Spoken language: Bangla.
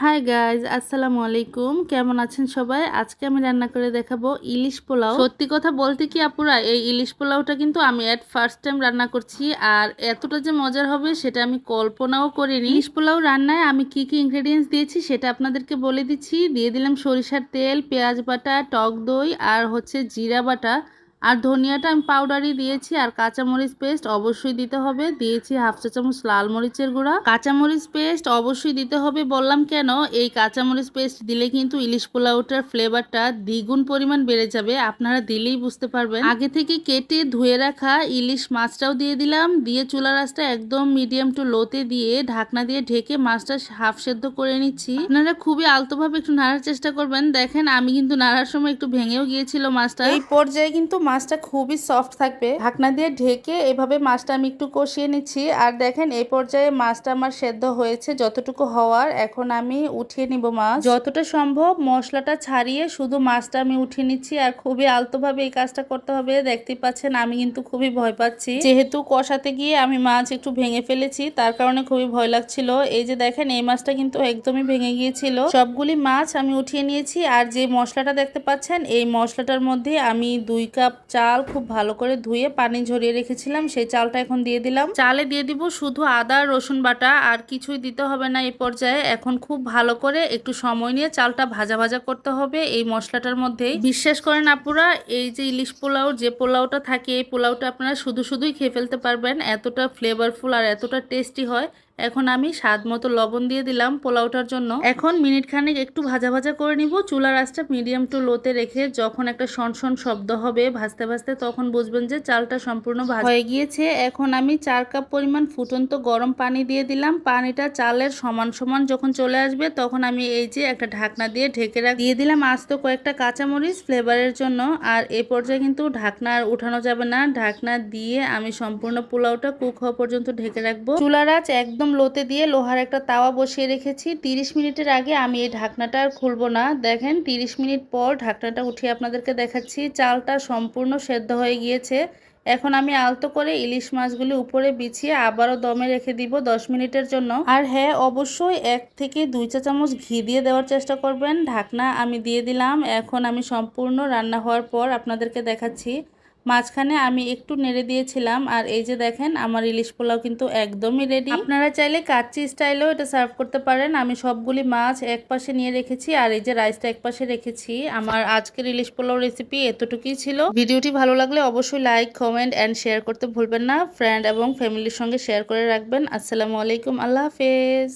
হাই গাইজ আসসালামু আলাইকুম। কেমন আছেন সবাই? আজকে আমি রান্না করে দেখাবো ইলিশ পোলাও। সত্যি কথা বলতে কি আপুরা, এই ইলিশ পোলাওটা কিন্তু আমি এট ফার্স্ট টাইম রান্না করছি, আর এতটা যে মজার হবে সেটা আমি কল্পনাও করিনি। ইলিশ পোলাও রান্নায় আমি কি কি ইনগ্রেডিয়েন্টস দিয়েছি সেটা আপনাদেরকে বলে দিচ্ছি। দিয়ে দিলাম সরিষার তেল, পেঁয়াজ বাটা, টক দই, আর হচ্ছে জিরা বাটা। আর ধনিয়াটা আমি পাউডারই দিয়েছি, আর কাঁচামরিচ পেস্ট অবশ্যই দিতে হবে। দিয়েছি হাফ চা চামচ লাল মরিচের গুঁড়া। কাঁচামরিচ পেস্ট অবশ্যই দিতে হবে, বললাম কেন? এই কাঁচামরিচ পেস্ট দিলে কিন্তু ইলিশ পোলাওটার ফ্লেভারটা দ্বিগুণ পরিমাণ বেড়ে যাবে, আপনারা দিলেই বুঝতে পারবেন। আগে থেকে কেটে ধুয়ে রাখা ইলিশ মাছটাও দিয়ে দিলাম, দিয়ে চুলা রাসটা একদম মিডিয়াম টু লোতে দিয়ে ঢাকনা দিয়ে ঢেকে মাছটা হাফ সেদ্ধ করে নিচ্ছি। আপনারা খুবই আলতোভাবে একটু নাড়ার চেষ্টা করবেন। দেখেন, আমি কিন্তু নাড়ার সময় একটু ভেঙেও গিয়েছিল মাছটা। এই পর্যায়ে কিন্তু মাছটা খুবই সফট থাকবে। ঢাকনা দিয়ে ঢেকে এভাবে মাছটা আমি একটু কষিয়ে নিচ্ছি। আর দেখেন, এই পর্যায়ে মাছটা আমার সেদ্ধ হয়েছে যতটুকু হওয়ার। এখন আমি উঠিয়ে নিব মাছ। যতটা সম্ভব মশলাটা ছাড়িয়ে শুধু মাছটা আমি উঠিয়ে নিচ্ছি। আর খুবই আলতোভাবে এই কাজটা করতে হবে। দেখতে পাচ্ছেন, আমি কিন্তু খুবই ভয় পাচ্ছি। যেহেতু কষাতে গিয়ে আমি মাছ একটু ভেঙে ফেলেছি, তার কারণে খুবই ভয় লাগছিল। এই যে দেখেন, এই মাছটা কিন্তু একদমই ভেঙে গিয়েছিল। সবগুলি মাছ আমি উঠিয়ে নিয়েছি। আর যে মশলাটা দেখতে পাচ্ছেন, এই মশলাটার মধ্যে আমি দুই কাপ চাল খুব ভালো করে ধুয়ে পানি ঝরিয়ে রেখেছিলাম, সেই চালটা এখন দিয়ে দিলাম। চালে দিয়ে দিব শুধু আদা, রসুন বাটা, আর কিছুই দিতে হবে না এই পর্যায়ে। এখন খুব ভালো করে একটু সময় নিয়ে চালটা ভাজা ভাজা করতে হবে এই মশলাটার মধ্যেই। বিশ্বাস করেন আপুরা, এই যে ইলিশ পোলাও, যে পোলাওটা থাকে, এই পোলাওটা আপনারা শুধু শুধুই খেয়ে ফেলতে পারবেন। এতটা ফ্লেভারফুল আর এতটা টেস্টি হয়। এখন আমি স্বাদ মতো লবণ দিয়ে দিলাম পোলাওটার জন্য। এখন মিনিট খানেক একটু ভাজা ভাজা করে নিব। চুলার আঁচটা মিডিয়াম টু লোতে রেখে যখন একটা শন শব্দ হবে, ভাজতে ভাজতে তখন বুঝবেন যে চালটা সম্পূর্ণ হয়ে গিয়েছে। এখন আমি চার কাপ পরিমাণ ফুটন্ত গরম পানি দিয়ে দিলাম। পানিটা চালের সমান সমান যখন চলে আসবে তখন আমি এই যে একটা ঢাকনা দিয়ে ঢেকে রাখ দিয়ে দিলাম আস্ত কয়েকটা কাঁচামরিচ ফ্লেভারের জন্য। আর এ পর্যায়ে কিন্তু ঢাকনা আর উঠানো যাবে না। ঢাকনা দিয়ে আমি সম্পূর্ণ পোলাওটা কুক হওয়া পর্যন্ত ঢেকে রাখব। চুলার আঁচ একদম একদম লোতে দিয়ে লোহার একটা তাওয়া বসিয়ে রেখেছি। 30 মিনিটের আগে আমি এই ঢাকনাটা আর খুলবো না। দেখেন 30 মিনিট পর ঢাকনাটা উঠিয়ে আপনাদেরকে দেখাচ্ছি। চালটা সম্পূর্ণ সেদ্ধ হয়ে গিয়েছে। এখন আমি আলতো করে ইলিশ মাছগুলি উপরে বিছিয়ে আবারও দমে রেখে দিব দশ মিনিটের জন্য। আর হ্যাঁ অবশ্যই এক থেকে দুই চা চামচ ঘি দিয়ে দেওয়ার চেষ্টা করবেন। ঢাকনা আমি দিয়ে দিলাম। এখন আমি সম্পূর্ণ রান্না হওয়ার পর আপনাদেরকে দেখাচ্ছি। মাঝখানে আমি একটু নেড়ে দিয়েছিলাম, আর এই যে দেখেন আমার ইলিশ পোলাও কিন্তু একদমই রেডি আপনারা চাইলে কাচ্চি স্টাইলেও এটা সার্ভ করতে পারেন। আমি সবগুলি মাছ এক পাশে নিয়ে রেখেছি, আর এই যে রাইসটা এক পাশে রেখেছি। আমার আজকের ইলিশ পোলাও রেসিপি এতটুকুই ছিল। ভিডিওটি ভালো লাগলে অবশ্যই লাইক কমেন্ট অ্যান্ড শেয়ার করতে ভুলবেন না। ফ্রেন্ড এবং ফ্যামিলির সঙ্গে শেয়ার করে রাখবেন। আসসালামু আলাইকুম, আল্লাহ হাফেজ।